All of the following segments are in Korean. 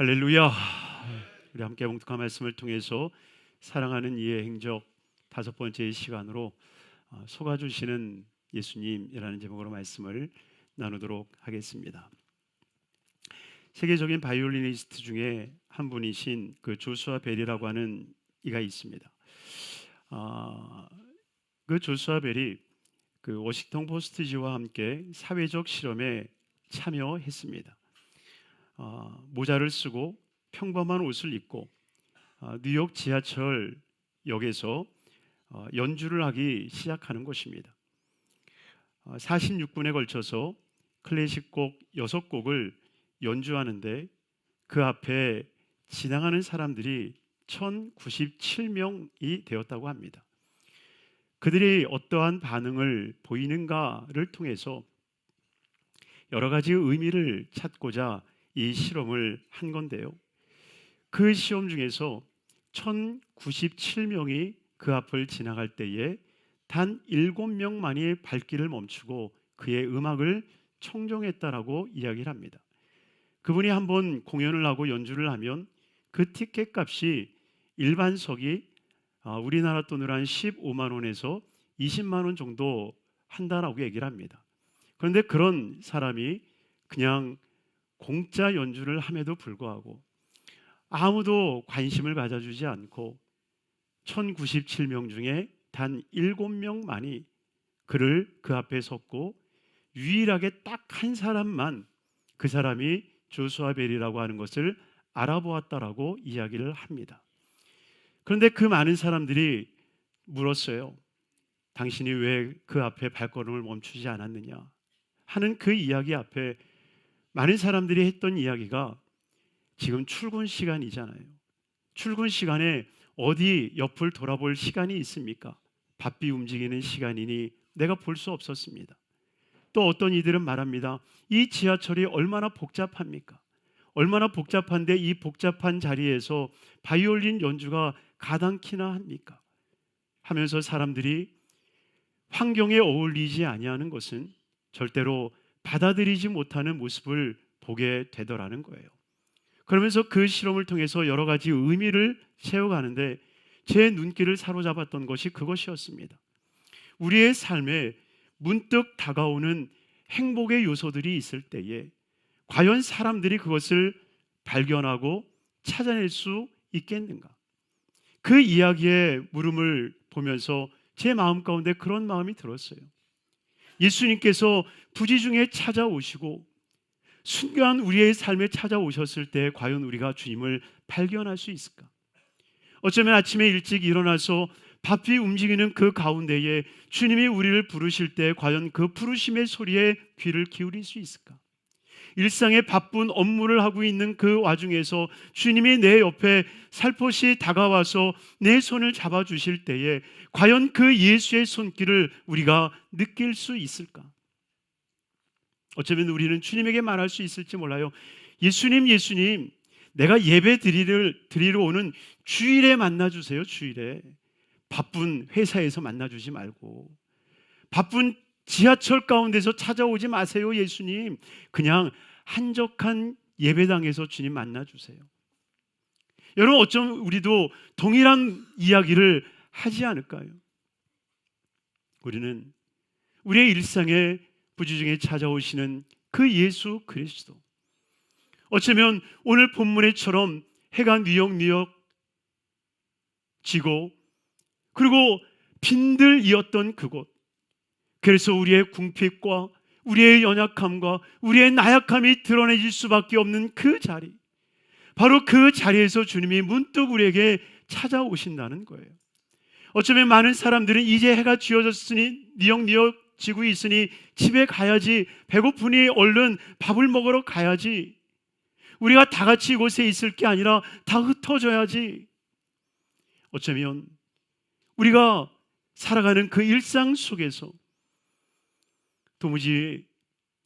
할렐루야. 우리 함께 봉독한 말씀을 통해서 사랑하는 이의 행적 다섯 번째 시간으로 어, 속아 주시는 예수님이라는 제목으로 말씀을 나누도록 하겠습니다. 세계적인 바이올리니스트 중에 한 분이신 그 조수아 벨이라고 하는 이가 있습니다. 어, 그 조수아 벨이 그 워싱턴 포스트지와 함께 사회적 실험에 참여했습니다. 어, 모자를 쓰고 평범한 옷을 입고 어, 뉴욕 지하철 역에서 어, 연주를 하기 시작하는 것입니다. 46분에 걸쳐서 클래식 곡 6곡을 연주하는데 그 앞에 지나가는 사람들이 1097명이 되었다고 합니다. 그들이 어떠한 반응을 보이는가를 통해서 여러 가지 의미를 찾고자 이 실험을 한 건데요. 그 시험 중에서 1097명이 그 앞을 지나갈 때에 단 7명만이 발길을 멈추고 그의 음악을 청정했다라고 이야기를 합니다. 그분이 한번 공연을 하고 연주를 하면 그 티켓 값이 일반석이 아, 우리나라 돈으로 한 15만 원에서 20만 원 정도 한다라고 얘기를 합니다. 그런데 그런 사람이 그냥 공짜 연주를 함에도 불구하고 아무도 관심을 가져주지 않고 1097명 중에 단 7명만이 그를 그 앞에 섰고 유일하게 딱 한 사람만 그 사람이 조수아 벨이라고 하는 것을 알아보았다라고 이야기를 합니다. 그런데 그 많은 사람들이 물었어요. 당신이 왜 그 앞에 발걸음을 멈추지 않았느냐 하는 그 이야기 앞에 많은 사람들이 했던 이야기가 지금 출근 시간이잖아요. 출근 시간에 어디 옆을 돌아볼 시간이 있습니까? 바삐 움직이는 시간이니 내가 볼 수 없었습니다. 또 어떤 이들은 말합니다. 이 지하철이 얼마나 복잡합니까? 얼마나 복잡한데 이 복잡한 자리에서 바이올린 연주가 가당키나 합니까? 하면서 사람들이 환경에 어울리지 아니하는 것은 절대로 받아들이지 못하는 모습을 보게 되더라는 거예요. 그러면서 그 실험을 통해서 여러 가지 의미를 세워가는데 제 눈길을 사로잡았던 것이 그것이었습니다. 우리의 삶에 문득 다가오는 행복의 요소들이 있을 때에 과연 사람들이 그것을 발견하고 찾아낼 수 있겠는가? 그 이야기의 물음을 보면서 제 마음 가운데 그런 마음이 들었어요. 예수님께서 부지 중에 찾아오시고 순교한 우리의 삶에 찾아오셨을 때 과연 우리가 주님을 발견할 수 있을까? 어쩌면 아침에 일찍 일어나서 바삐 움직이는 그 가운데에 주님이 우리를 부르실 때 과연 그 부르심의 소리에 귀를 기울일 수 있을까? 일상의 바쁜 업무를 하고 있는 그 와중에서 주님이 내 옆에 살포시 다가와서 내 손을 잡아 주실 때에 과연 그 예수의 손길을 우리가 느낄 수 있을까? 어쩌면 우리는 주님에게 말할 수 있을지 몰라요. 예수님, 예수님, 내가 예배 드리러, 드리러 오는 주일에 만나 주세요, 주일에. 바쁜 회사에서 만나 주지 말고. 바쁜 지하철 가운데서 찾아오지 마세요, 예수님. 그냥 한적한 예배당에서 주님 만나 주세요. 여러분, 어쩜 우리도 동일한 이야기를 하지 않을까요? 우리는 우리의 일상에 부지중에 찾아오시는 그 예수 그리스도. 어쩌면 오늘 본문에처럼 해가 뉴욕뉴욕 지고 그리고 빈들이었던 그곳. 그래서 우리의 궁핍과 우리의 연약함과 우리의 나약함이 드러내질 수밖에 없는 그 자리. 바로 그 자리에서 주님이 문득 우리에게 찾아오신다는 거예요. 어쩌면 많은 사람들은 이제 해가 지어졌으니 뉴욕뉴욕 지고 있으니 집에 가야지. 배고프니 얼른 밥을 먹으러 가야지. 우리가 다 같이 이곳에 있을 게 아니라 다 흩어져야지. 어쩌면 우리가 살아가는 그 일상 속에서 도무지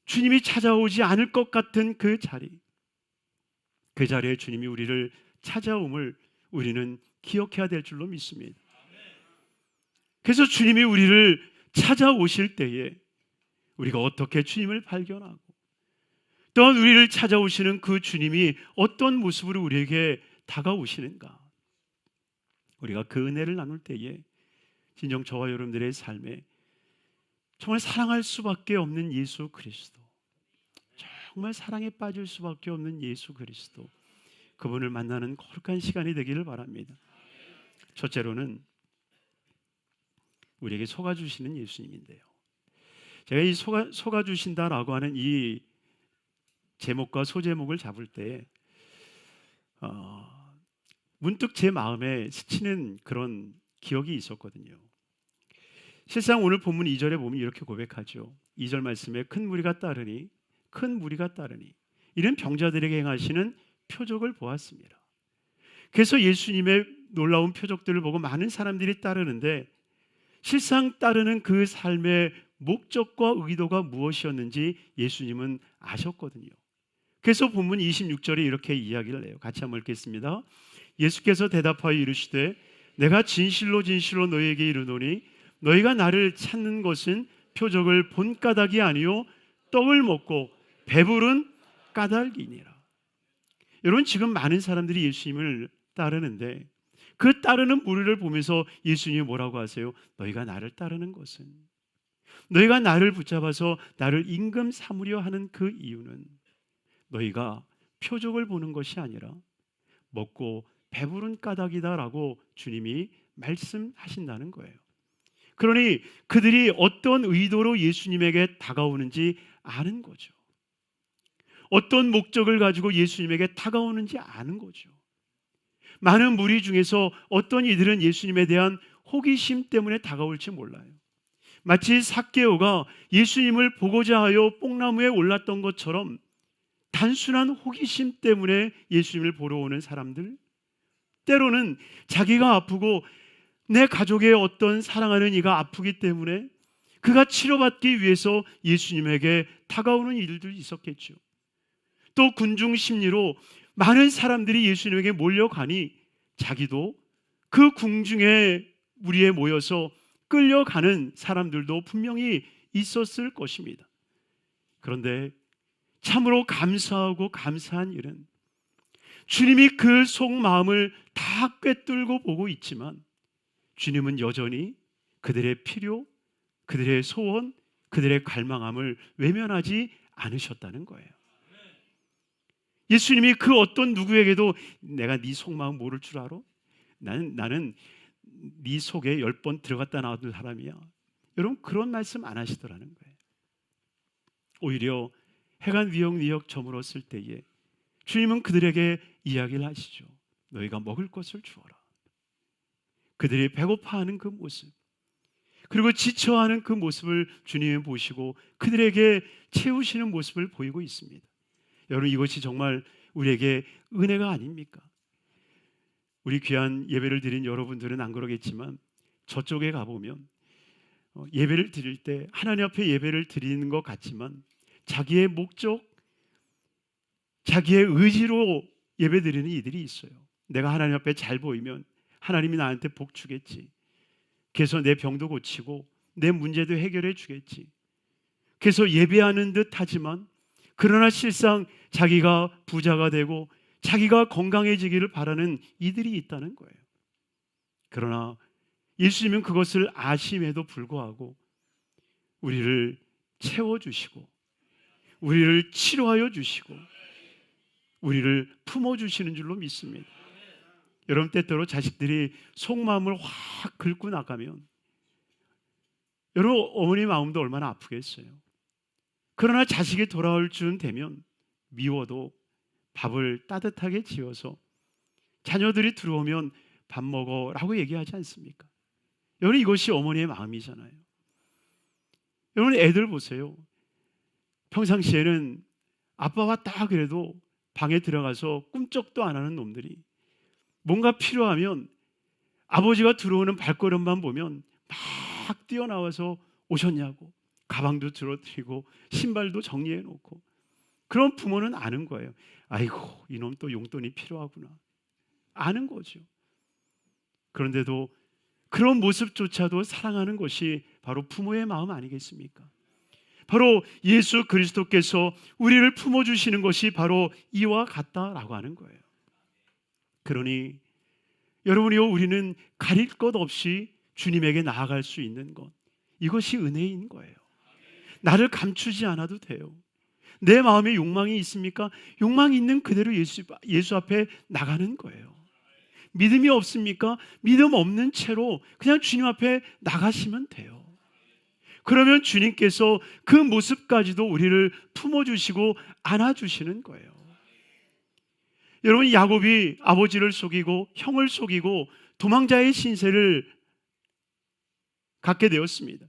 주님이 찾아오지 않을 것 같은 그 자리, 그 자리에 주님이 우리를 찾아옴을 우리는 기억해야 될 줄로 믿습니다. 그래서 주님이 우리를 찾아오실 때에 우리가 어떻게 주님을 발견하고 또한 우리를 찾아오시는 그 주님이 어떤 모습으로 우리에게 다가오시는가? 우리가 그 은혜를 나눌 때에 진정 저와 여러분들의 삶에 정말 사랑할 수밖에 없는 예수 그리스도, 정말 사랑에 빠질 수밖에 없는 예수 그리스도, 그분을 만나는 거룩한 시간이 되기를 바랍니다. 첫째로는 우리에게 속아 주시는 예수님인데요. 제가 이 속아, 속아 주신다라고 하는 이 제목과 소제목을 잡을 때 어, 문득 제 마음에 스치는 그런 기억이 있었거든요. 실상 오늘 본문 2절에 보면 이렇게 고백하죠. 2절 말씀에 큰 무리가 따르니 큰 무리가 따르니 이런 병자들에게 행하시는 표적을 보았습니다. 그래서 예수님의 놀라운 표적들을 보고 많은 사람들이 따르는데 실상 따르는 그 삶의 목적과 의도가 무엇이었는지 예수님은 아셨거든요. 그래서 본문 26절에 이렇게 이야기를 해요. 같이 한번 읽겠습니다. 예수께서 대답하여 이르시되 내가 진실로 진실로 너희에게 이르노니 너희가 나를 찾는 것은 표적을 본 까닭이 아니요 떡을 먹고 배부른 까닭이니라. 여러분 지금 많은 사람들이 예수님을 따르는데 그 따르는 무리를 보면서 예수님이 뭐라고 하세요? 너희가 나를 따르는 것은 너희가 나를 붙잡아서 나를 임금 삼으려 하는 그 이유는 너희가 표적을 보는 것이 아니라 먹고 배부른 까닭이다라고 주님이 말씀하신다는 거예요. 그러니 그들이 어떤 의도로 예수님에게 다가오는지 아는 거죠. 어떤 목적을 가지고 예수님에게 다가오는지 아는 거죠. 많은 무리 중에서 어떤 이들은 예수님에 대한 호기심 때문에 다가올지 몰라요. 마치 삭개오가 예수님을 보고자 하여 뽕나무에 올랐던 것처럼 단순한 호기심 때문에 예수님을 보러 오는 사람들, 때로는 자기가 아프고 내 가족의 어떤 사랑하는 이가 아프기 때문에 그가 치료받기 위해서 예수님에게 다가오는 일들도 있었겠죠. 또 군중 심리로 많은 사람들이 예수님에게 몰려가니 자기도 그 궁중에 무리에 모여서 끌려가는 사람들도 분명히 있었을 것입니다. 그런데 참으로 감사하고 감사한 일은 주님이 그 속마음을 다 꿰뚫고 보고 있지만 주님은 여전히 그들의 필요, 그들의 소원, 그들의 갈망함을 외면하지 않으셨다는 거예요. 예수님이 그 어떤 누구에게도 내가 네 속마음 모를 줄 알아? 나는 나는 네 속에 열 번 들어갔다 나왔던 사람이야. 여러분 그런 말씀 안 하시더라는 거예요. 오히려 해간 위역 위역 저물었을 때에 주님은 그들에게 이야기를 하시죠. 너희가 먹을 것을 주어라. 그들이 배고파하는 그 모습, 그리고 지쳐하는 그 모습을 주님이 보시고 그들에게 채우시는 모습을 보이고 있습니다. 여러분 이것이 정말 우리에게 은혜가 아닙니까? 우리 귀한 예배를 드린 여러분들은 안 그러겠지만 저쪽에 가보면 어, 예배를 드릴 때 하나님 앞에 예배를 드리는 것 같지만 자기의 목적, 자기의 의지로 예배 드리는 이들이 있어요. 내가 하나님 앞에 잘 보이면 하나님이 나한테 복 주겠지. 그래서 내 병도 고치고 내 문제도 해결해 주겠지. 그래서 예배하는 듯 하지만 그러나 실상 자기가 부자가 되고 자기가 건강해지기를 바라는 이들이 있다는 거예요. 그러나 예수님은 그것을 아심에도 불구하고 우리를 채워주시고 우리를 치료하여 주시고 우리를 품어주시는 줄로 믿습니다. 여러분 때때로 자식들이 속마음을 확 긁고 나가면 여러분 어머니 마음도 얼마나 아프겠어요. 그러나 자식이 돌아올 쯤 되면 미워도 밥을 따뜻하게 지어서 자녀들이 들어오면 밥 먹어라고 얘기하지 않습니까? 여러분 이것이 어머니의 마음이잖아요. 여러분 애들 보세요. 평상시에는 아빠가 딱 그래도 방에 들어가서 꿈쩍도 안 하는 놈들이 뭔가 필요하면 아버지가 들어오는 발걸음만 보면 막 뛰어나와서 오셨냐고 가방도 들어드리고 신발도 정리해 놓고 그런 부모는 아는 거예요. 아이고 이놈 또 용돈이 필요하구나 아는 거죠. 그런데도 그런 모습조차도 사랑하는 것이 바로 부모의 마음 아니겠습니까? 바로 예수 그리스도께서 우리를 품어 주시는 것이 바로 이와 같다라고 하는 거예요. 그러니 여러분이요 우리는 가릴 것 없이 주님에게 나아갈 수 있는 것 이것이 은혜인 거예요. 나를 감추지 않아도 돼요. 내 마음에 욕망이 있습니까? 욕망이 있는 그대로 예수, 예수 앞에 나가는 거예요. 믿음이 없습니까? 믿음 없는 채로 그냥 주님 앞에 나가시면 돼요. 그러면 주님께서 그 모습까지도 우리를 품어주시고 안아주시는 거예요. 여러분, 야곱이 아버지를 속이고 형을 속이고 도망자의 신세를 갖게 되었습니다.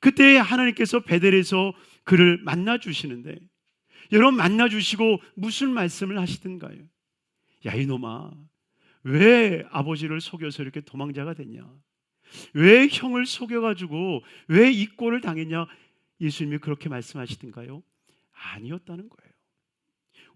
그때 하나님께서 베델에서 그를 만나 주시는데 여러분 만나 주시고 무슨 말씀을 하시던가요? 야 이놈아 왜 아버지를 속여서 이렇게 도망자가 됐냐? 왜 형을 속여가지고 왜 이 꼴을 당했냐? 예수님이 그렇게 말씀하시던가요? 아니었다는 거예요.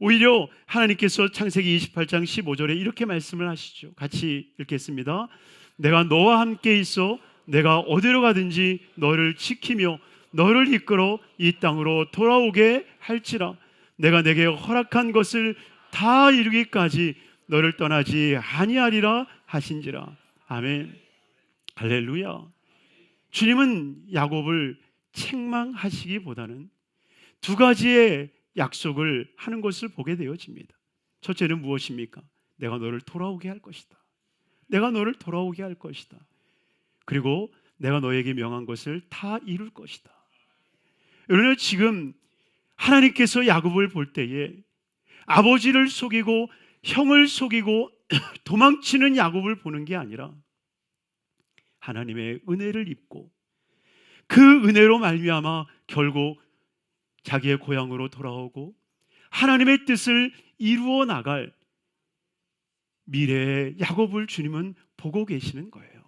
오히려 하나님께서 창세기 28장 15절에 이렇게 말씀을 하시죠. 같이 읽겠습니다. 내가 너와 함께 있어 내가 어디로 가든지 너를 지키며 너를 이끌어 이 땅으로 돌아오게 할지라 내가 내게 허락한 것을 다 이루기까지 너를 떠나지 아니하리라 하신지라 아멘 할렐루야 주님은 야곱을 책망하시기보다는 두 가지의 약속을 하는 것을 보게 되어집니다 첫째는 무엇입니까? 내가 너를 돌아오게 할 것이다 내가 너를 돌아오게 할 것이다 그리고 내가 너에게 명한 것을 다 이룰 것이다. 여러분 지금 하나님께서 야곱을 볼 때에 아버지를 속이고 형을 속이고 도망치는 야곱을 보는 게 아니라 하나님의 은혜를 입고 그 은혜로 말미암아 결국 자기의 고향으로 돌아오고 하나님의 뜻을 이루어 나갈 미래의 야곱을 주님은 보고 계시는 거예요.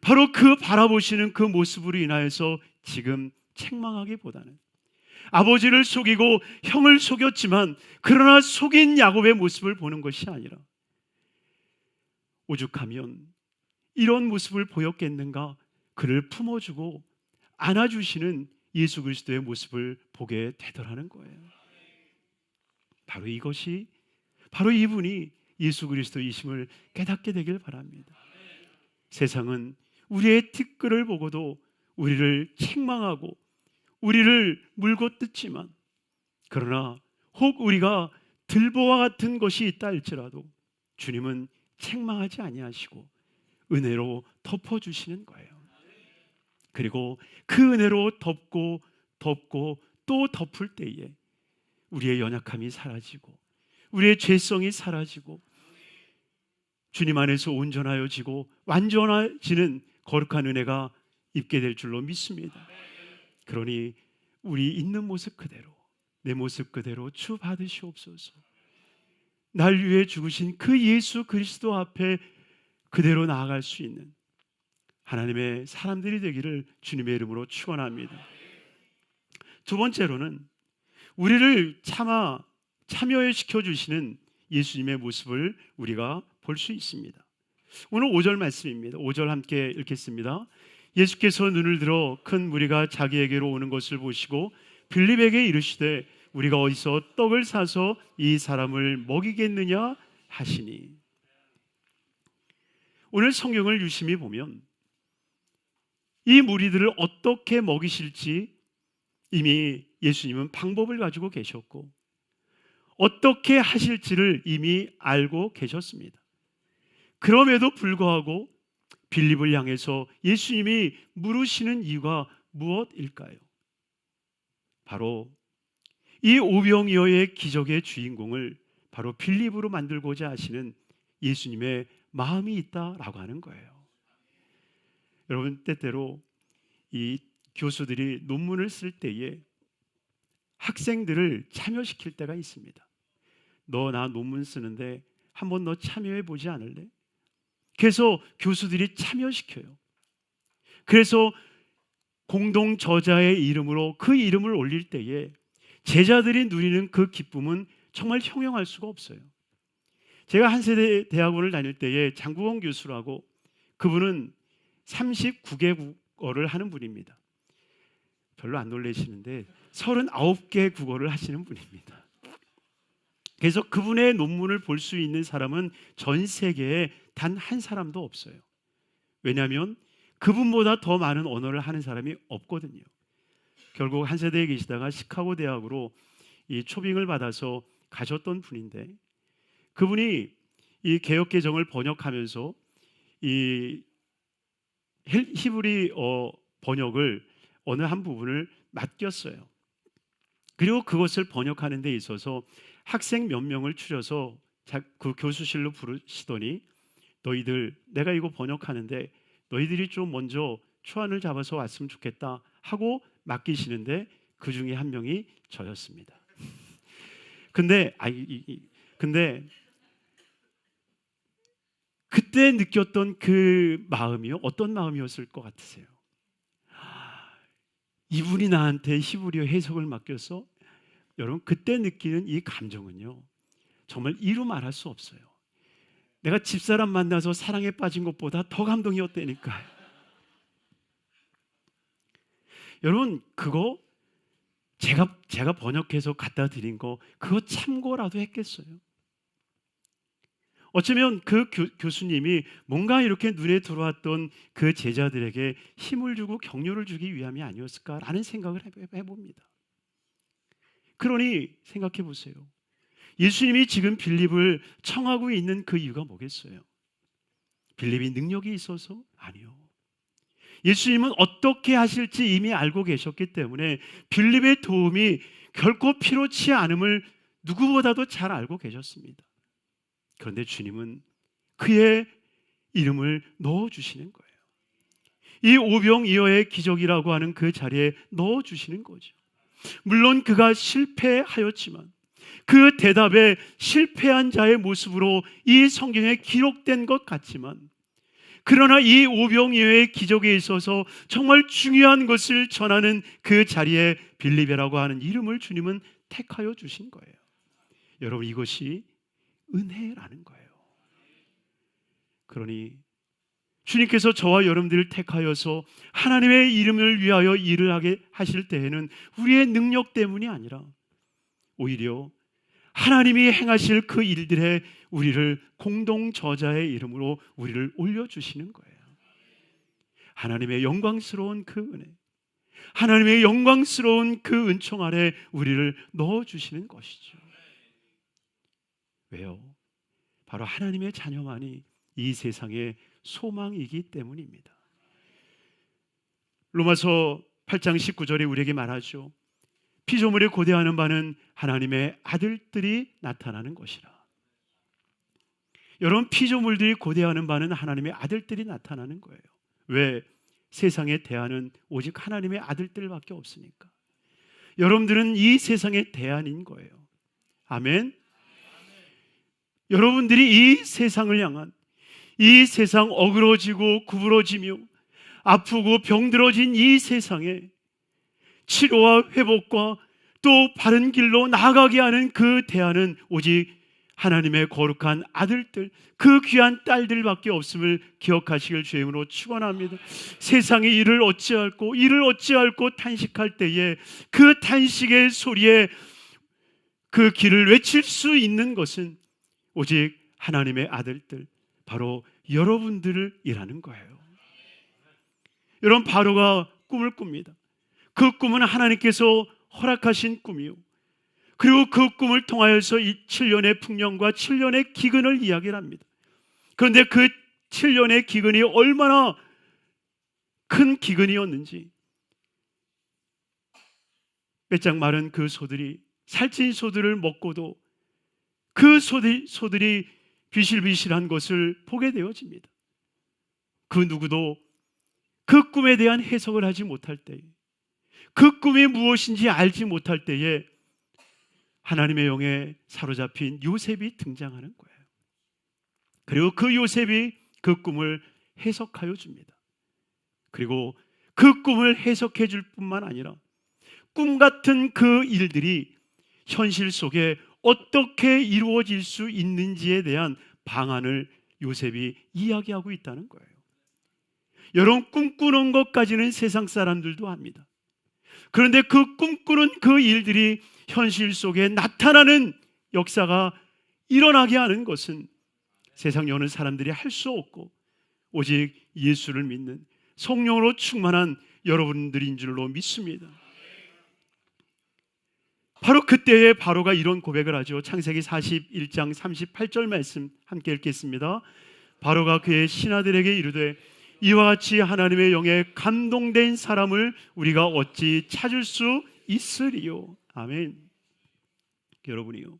바로 그 바라보시는 그 모습으로 인하여서 지금 책망하기보다는 아버지를 속이고 형을 속였지만 그러나 속인 야곱의 모습을 보는 것이 아니라 오죽하면 이런 모습을 보였겠는가 그를 품어주고 안아주시는 예수 그리스도의 모습을 보게 되더라는 거예요. 바로 이것이 바로 이분이 예수 그리스도이심을 깨닫게 되길 바랍니다. 세상은 우리의 티끌을 보고도 우리를 책망하고 우리를 물고 뜯지만 그러나 혹 우리가 들보와 같은 것이 있다 할지라도 주님은 책망하지 아니하시고 은혜로 덮어 주시는 거예요. 그리고 그 은혜로 덮고 덮고 또 덮을 때에 우리의 연약함이 사라지고 우리의 죄성이 사라지고 주님 안에서 온전하여지고 완전해지는 거룩한 은혜가 입게 될 줄로 믿습니다. 그러니 우리 있는 모습 그대로 내 모습 그대로 주 받으시옵소서. 날 위해 죽으신 그 예수 그리스도 앞에 그대로 나아갈 수 있는 하나님의 사람들이 되기를 주님의 이름으로 축원합니다. 두 번째로는 우리를 참아 참여시켜 주시는 예수님의 모습을 우리가 볼 수 있습니다. 오늘 5절 말씀입니다. 5절 함께 읽겠습니다. 예수께서 눈을 들어 큰 무리가 자기에게로 오는 것을 보시고 빌립에게 이르시되 우리가 어디서 떡을 사서 이 사람을 먹이겠느냐 하시니 오늘 성경을 유심히 보면 이 무리들을 어떻게 먹이실지 이미 예수님은 방법을 가지고 계셨고 어떻게 하실지를 이미 알고 계셨습니다. 그럼에도 불구하고 빌립을 향해서 예수님이 물으시는 이유가 무엇일까요? 바로 이 오병이어의 기적의 주인공을 바로 빌립으로 만들고자 하시는 예수님의 마음이 있다라고 하는 거예요. 여러분 때때로 이 교수들이 논문을 쓸 때에 학생들을 참여시킬 때가 있습니다. 너 나 논문 쓰는데 한번 너 참여해 보지 않을래? 그래서 교수들이 참여시켜요. 그래서 공동 저자의 이름으로 그 이름을 올릴 때에 제자들이 누리는 그 기쁨은 정말 형용할 수가 없어요. 제가 한 세대 대학원을 다닐 때에 장국원 교수라고 그분은 39개국어를 하는 분입니다. 별로 안 놀라시는데 39개 국어를 하시는 분입니다. 그래서 그분의 논문을 볼 수 있는 사람은 전 세계에 단 한 사람도 없어요. 왜냐하면 그분보다 더 많은 언어를 하는 사람이 없거든요. 결국 한 세대에 계시다가 시카고 대학으로 이 초빙을 받아서 가셨던 분인데 그분이 이 개혁 개정을 번역하면서 이 히브리 어 번역을 어느 한 부분을 맡겼어요. 그리고 그것을 번역하는 데 있어서 학생 몇 명을 추려서 그 교수실로 부르시더니 너희들 내가 이거 번역하는데 너희들이 좀 먼저 초안을 잡아서 왔으면 좋겠다 하고 맡기시는데 그 중에 한 명이 저였습니다. 근데 아 이, 근데 그때 느꼈던 그 마음이요 어떤 마음이었을 것 같으세요? 이분이 나한테 히브리어 해석을 맡겨서 여러분 그때 느끼는 이 감정은요 정말 이루 말할 수 없어요. 내가 집사람 만나서 사랑에 빠진 것보다 더 감동이었다니까요. 여러분 그거 제가 제가 번역해서 갖다 드린 거 그거 참고라도 했겠어요. 어쩌면 그 교, 수님이 뭔가 이렇게 눈에 들어왔던 그 제자들에게 힘을 주고 격려를 주기 위함이 아니었을까라는 생각을 해봅니다. 그러니 생각해 보세요. 예수님이 지금 빌립을 청하고 있는 그 이유가 뭐겠어요? 빌립이 능력이 있어서 아니요. 예수님은 어떻게 하실지 이미 알고 계셨기 때문에 빌립의 도움이 결코 필요치 않음을 누구보다도 잘 알고 계셨습니다. 그런데 주님은 그의 이름을 넣어 주시는 거예요. 이 오병이어의 기적이라고 하는 그 자리에 넣어 주시는 거죠. 물론 그가 실패하였지만 그 대답에 실패한 자의 모습으로 이 성경에 기록된 것 같지만 그러나 이 오병이어의 기적에 있어서 정말 중요한 것을 전하는 그 자리에 빌리베라고 하는 이름을 주님은 택하여 주신 거예요. 여러분 이것이 은혜라는 거예요. 그러니 주님께서 저와 여러분들을 택하여서 하나님의 이름을 위하여 일을 하게 하실 때에는 우리의 능력 때문이 아니라 오히려 하나님이 행하실 그 일들에 우리를 공동 저자의 이름으로 우리를 올려 주시는 거예요. 하나님의 영광스러운 그 은혜, 하나님의 영광스러운 그 은총 아래 우리를 넣어 주시는 것이죠. 왜요? 바로 하나님의 자녀만이 이 세상의 소망이기 때문입니다. 로마서 8장 19절에 우리에게 말하죠. 피조물이 고대하는 바는 하나님의 아들들이 나타나는 것이라. 여러분 피조물들이 고대하는 바는 하나님의 아들들이 나타나는 거예요. 왜 세상의 대안은 오직 하나님의 아들들밖에 없으니까. 여러분들은 이 세상의 대안인 거예요. 아멘. 여러분들이 이 세상을 향한 이 세상 어그러지고 구부러지며 아프고 병들어진 이 세상에 치료와 회복과 또 바른 길로 나아가게 하는 그 대안은 오직 하나님의 거룩한 아들들, 그 귀한 딸들밖에 없음을 기억하시길 주임으로 축원합니다. 세상이 이를 어찌할고 이를 어찌할고 탄식할 때에 그 탄식의 소리에 그 길을 외칠 수 있는 것은 오직 하나님의 아들들, 바로 여러분들을 일하는 거예요. 여러분, 바로가 꿈을 꿉니다. 그 꿈은 하나님께서 허락하신 꿈이요. 그리고 그 꿈을 통하여서 이 7년의 풍년과 7년의 기근을 이야기를 합니다. 그런데 그 7년의 기근이 얼마나 큰 기근이었는지 빼짝 마른 그 소들이 살찐 소들을 먹고도 그 소들, 소들이 비실비실한 것을 보게 되어집니다. 그 누구도 그 꿈에 대한 해석을 하지 못할 때에 그 꿈이 무엇인지 알지 못할 때에 하나님의 영에 사로잡힌 요셉이 등장하는 거예요. 그리고 그 요셉이 그 꿈을 해석하여 줍니다. 그리고 그 꿈을 해석해 줄 뿐만 아니라 꿈 같은 그 일들이 현실 속에 어떻게 이루어질 수 있는지에 대한 방안을 요셉이 이야기하고 있다는 거예요. 여러분 꿈꾸는 것까지는 세상 사람들도 합니다. 그런데 그 꿈꾸는 그 일들이 현실 속에 나타나는 역사가 일어나게 하는 것은 세상 여는 사람들이 할 수 없고 오직 예수를 믿는 성령으로 충만한 여러분들인 줄로 믿습니다. 바로 그때에 바로가 이런 고백을 하죠. 창세기 41장 38절 말씀 함께 읽겠습니다. 바로가 그의 신하들에게 이르되 이와 같이 하나님의 영에 감동된 사람을 우리가 어찌 찾을 수 있으리요. 아멘. 여러분이요.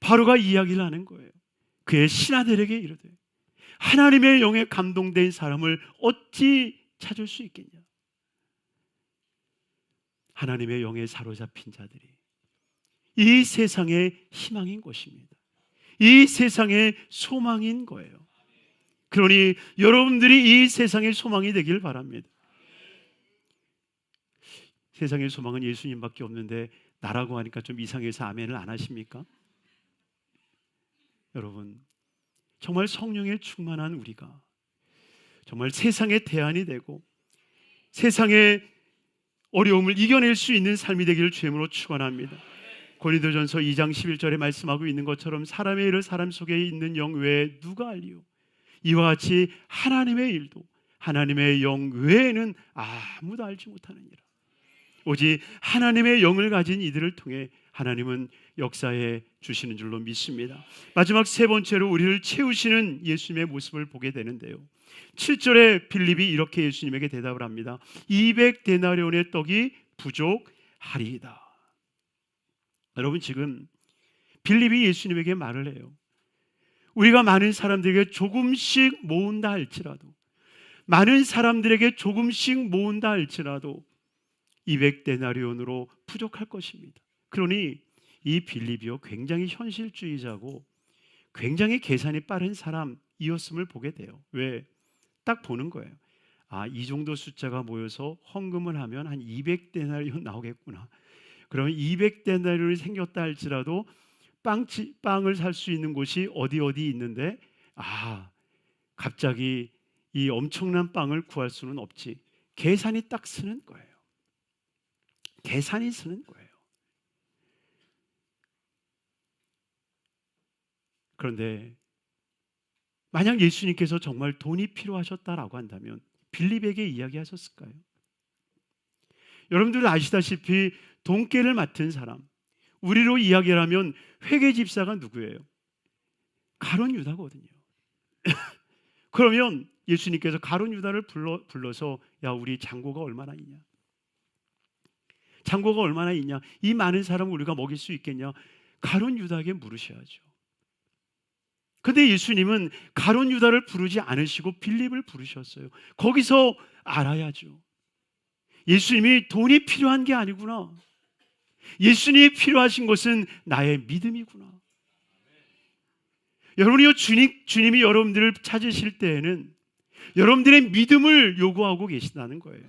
바로가 이야기를 하는 거예요. 그의 신하들에게 이르되 하나님의 영에 감동된 사람을 어찌 찾을 수 있겠냐? 하나님의 영에 사로잡힌 자들이 이 세상의 희망인 것입니다. 이 세상의 소망인 거예요. 그러니 여러분들이 이 세상의 소망이 되길 바랍니다. 세상의 소망은 예수님밖에 없는데 나라고 하니까 좀 이상해서 아멘을 안 하십니까? 여러분, 정말 성령에 충만한 우리가 정말 세상의 대안이 되고 세상의 어려움을 이겨낼 수 있는 삶이 되기를 주임으로 축원합니다. 고린도전서 2장 11절에 말씀하고 있는 것처럼 사람의 일을 사람 속에 있는 영 외에 누가 알리요? 이와 같이 하나님의 일도 하나님의 영 외에는 아무도 알지 못하느니라. 오직 하나님의 영을 가진 이들을 통해 하나님은 역사에 주시는 줄로 믿습니다. 마지막 세 번째로 우리를 채우시는 예수님의 모습을 보게 되는데요. 7절에 빌립이 이렇게 예수님에게 대답을 합니다. 200 데나리온의 떡이 부족하리이다. 여러분 지금 빌립이 예수님에게 말을 해요. 우리가 많은 사람들에게 조금씩 모은다 할지라도 많은 사람들에게 조금씩 모은다 할지라도 200 데나리온으로 부족할 것입니다. 그러니 이 빌립이요 굉장히 현실주의자고 굉장히 계산이 빠른 사람이었음을 보게 돼요. 왜? 딱 보는 거예요. 아, 이 정도 숫자가 모여서 헌금을 하면 한 200데나리온 나오겠구나. 그러면 200데나리온이 생겼다 할지라도 빵 빵을 살 수 있는 곳이 어디 어디 있는데 아, 갑자기 이 엄청난 빵을 구할 수는 없지. 계산이 딱 쓰는 거예요. 계산이 쓰는 거예요. 그런데 만약 예수님께서 정말 돈이 필요하셨다라고 한다면 빌립에게 이야기하셨을까요? 여러분들 아시다시피 돈깨를 맡은 사람, 우리로 이야기를 하면 회계 집사가 누구예요? 가론 유다거든요. 그러면 예수님께서 가론 유다를 불러 불러서 야 우리 장고가 얼마나 있냐? 장고가 얼마나 있냐? 이 많은 사람을 우리가 먹일 수 있겠냐? 가론 유다에게 물으셔야죠. 근데 예수님은 가론 유다를 부르지 않으시고 빌립을 부르셨어요. 거기서 알아야죠. 예수님이 돈이 필요한 게 아니구나. 예수님이 필요하신 것은 나의 믿음이구나. 여러분이요 주님 주님이 여러분들을 찾으실 때에는 여러분들의 믿음을 요구하고 계신다는 거예요.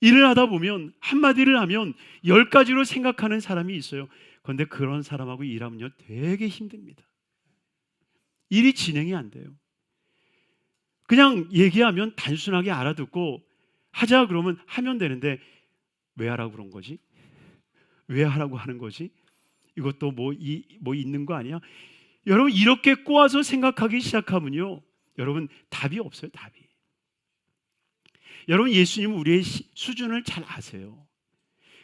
일을 하다 보면 한마디를 하면 열 가지로 생각하는 사람이 있어요. 그런데 그런 사람하고 일하면요 되게 힘듭니다. 일이 진행이 안 돼요. 그냥 얘기하면 단순하게 알아듣고 하자 그러면 하면 되는데 왜 하라고 그런 거지? 왜 하라고 하는 거지? 이것도 뭐, 이, 뭐 있는 거 아니야? 여러분 이렇게 꼬아서 생각하기 시작하면요 여러분 답이 없어요 답이 여러분 예수님은 우리의 수준을 잘 아세요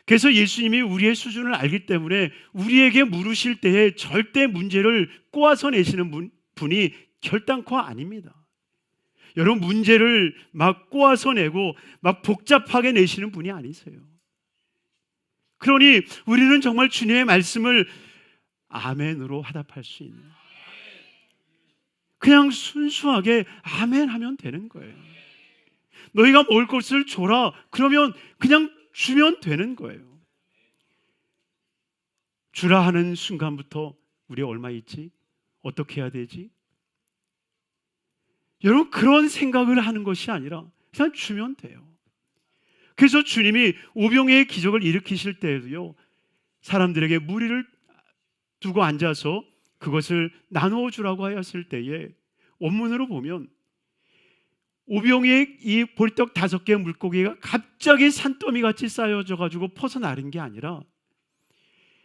그래서 예수님이 우리의 수준을 알기 때문에 우리에게 물으실 때에 절대 문제를 꼬아서 내시는 분, 분이 결단코 아닙니다. 여러분 문제를 막 꼬아서 내고 막 복잡하게 내시는 분이 아니세요. 그러니 우리는 정말 주님의 말씀을 아멘으로 화답할 수 있는 그냥 순수하게 아멘 하면 되는 거예요. 너희가 먹을 것을 줘라. 그러면 그냥 주면 되는 거예요. 주라 하는 순간부터 우리 얼마 있지? 어떻게 해야 되지? 여러분 그런 생각을 하는 것이 아니라 그냥 주면 돼요. 그래서 주님이 오병의 기적을 일으키실 때에도요 사람들에게 무리를 두고 앉아서 그것을 나누어 주라고 하였을 때에 원문으로 보면 오병이의 이 보리떡 다섯 개의 물고기가 갑자기 산더미 같이 쌓여져 가지고 퍼져나른 게 아니라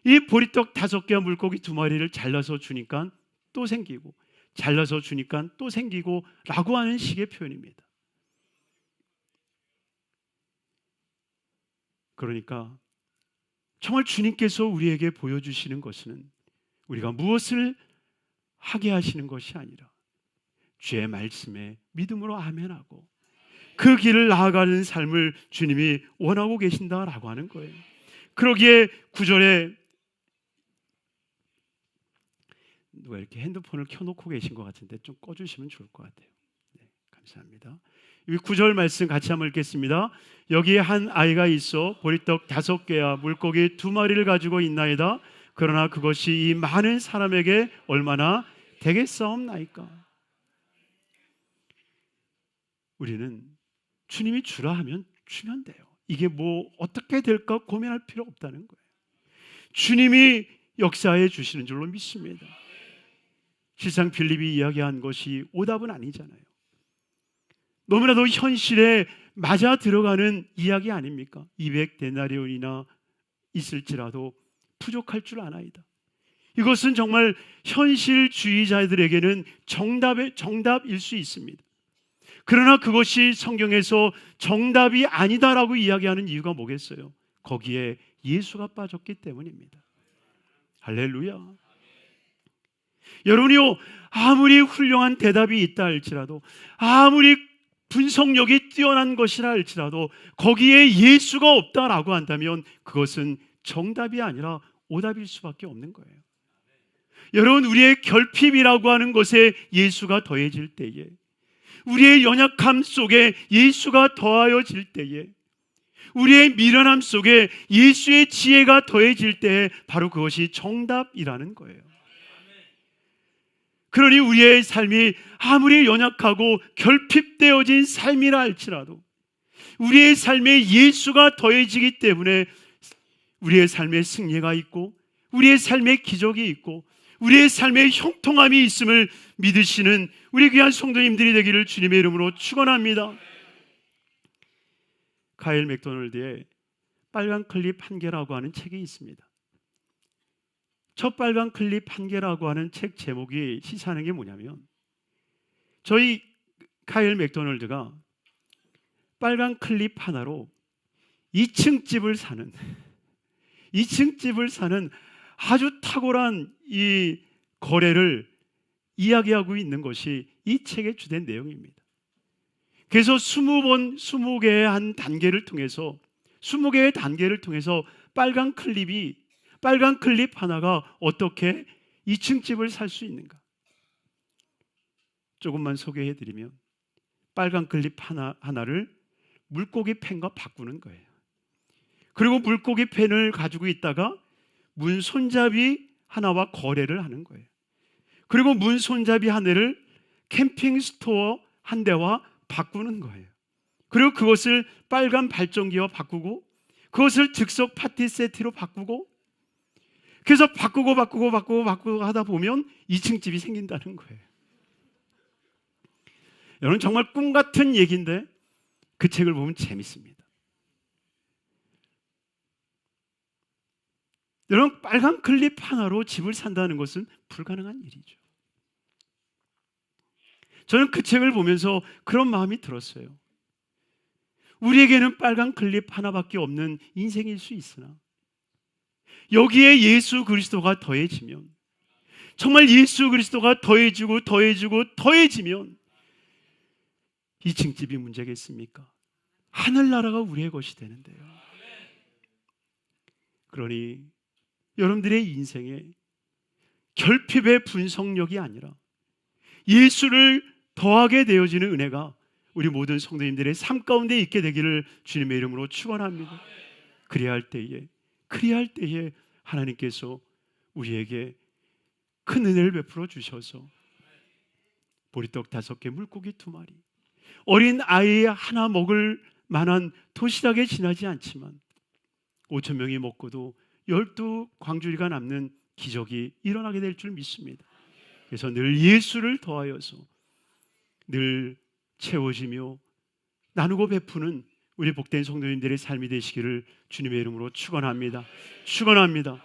이 보리떡 다섯 개와 물고기 두 마리를 잘라서 주니까 또 생기고 잘라서 주니까 또 생기고 라고 하는 식의 표현입니다. 그러니까 정말 주님께서 우리에게 보여주시는 것은 우리가 무엇을 하게 하시는 것이 아니라 주의 말씀에 믿음으로 아멘하고 그 길을 나아가는 삶을 주님이 원하고 계신다라고 하는 거예요. 그러기에 구절에 누가 이렇게 핸드폰을 켜놓고 계신 것 같은데 좀 꺼주시면 좋을 것 같아요. 네, 감사합니다. 이 구절 말씀 같이 한번 읽겠습니다. 여기에 한 아이가 있어 보리떡 다섯 개와 물고기 두 마리를 가지고 있나이다. 그러나 그것이 이 많은 사람에게 얼마나 되겠사옵나이까? 우리는 주님이 주라 하면 주면 돼요. 이게 뭐 어떻게 될까 고민할 필요 없다는 거예요. 주님이 역사해 주시는 줄로 믿습니다. 실상 빌립이 이야기한 것이 오답은 아니잖아요. 너무나도 현실에 맞아 들어가는 이야기 아닙니까? 200데나리온이나 있을지라도 부족할 줄 아나이다. 이것은 정말 현실주의자들에게는 정답의 정답일 수 있습니다. 그러나 그것이 성경에서 정답이 아니다라고 이야기하는 이유가 뭐겠어요? 거기에 예수가 빠졌기 때문입니다. 할렐루야. 여러분이요, 아무리 훌륭한 대답이 있다 할지라도, 아무리 분석력이 뛰어난 것이라 할지라도, 거기에 예수가 없다라고 한다면 그것은 정답이 아니라 오답일 수밖에 없는 거예요. 여러분, 우리의 결핍이라고 하는 것에 예수가 더해질 때에, 우리의 연약함 속에 예수가 더하여질 때에, 우리의 미련함 속에 예수의 지혜가 더해질 때 바로 그것이 정답이라는 거예요. 그러니 우리의 삶이 아무리 연약하고 결핍되어진 삶이라 할지라도 우리의 삶에 예수가 더해지기 때문에 우리의 삶에 승리가 있고 우리의 삶에 기적이 있고 우리의 삶에 형통함이 있음을 믿으시는 우리 귀한 성도님들이 되기를 주님의 이름으로 축원합니다. 카일 맥도널드의 빨간 클립 한 개라고 하는 책이 있습니다. 첫 빨간 클립 한 개라고 하는 책 제목이 시사하는 게 뭐냐면 저희 카일 맥도널드가 빨간 클립 하나로 2층 집을 사는 2층 집을 사는 아주 탁월한 이 거래를 이야기하고 있는 것이 이 책의 주된 내용입니다. 그래서 20번, 20개의 한 단계를 통해서 20개의 단계를 통해서 빨간 클립이 빨간 클립 하나가 어떻게 2층 집을 살 수 있는가? 조금만 소개해 드리면 빨간 클립 하나 하나를 물고기 펜과 바꾸는 거예요. 그리고 물고기 펜을 가지고 있다가 문 손잡이 하나와 거래를 하는 거예요. 그리고 문 손잡이 한 대를 캠핑 스토어 한 대와 바꾸는 거예요. 그리고 그것을 빨간 발전기와 바꾸고 그것을 즉석 파티 세트로 바꾸고 그래서 바꾸고 바꾸고 바꾸고 바꾸고 하다 보면 2층 집이 생긴다는 거예요. 여러분 정말 꿈 같은 얘기인데 그 책을 보면 재밌습니다. 여러분 빨간 클립 하나로 집을 산다는 것은 불가능한 일이죠. 저는 그 책을 보면서 그런 마음이 들었어요. 우리에게는 빨간 클립 하나밖에 없는 인생일 수 있으나 여기에 예수 그리스도가 더해지면 정말 예수 그리스도가 더해지고 더해지고 더해지면 2층 집이 문제겠습니까? 하늘나라가 우리의 것이 되는데요. 그러니 여러분들의 인생에 결핍의 분석력이 아니라 예수를 더하게 되어지는 은혜가 우리 모든 성도님들의 삶 가운데 있게 되기를 주님의 이름으로 축원합니다. 그래야 할 때에 그리할 때에 하나님께서 우리에게 큰 은혜를 베풀어 주셔서 보리떡 다섯 개, 물고기 두 마리, 어린 아이 하나 먹을 만한 도시락에 지나지 않지만 5천 명이 먹고도 열두 광주리가 남는 기적이 일어나게 될 줄 믿습니다. 그래서 늘 예수를 더하여서 늘 채워지며 나누고 베푸는 우리 복된 성도님들의 삶이 되시기를 주님의 이름으로 축원합니다. 축원합니다.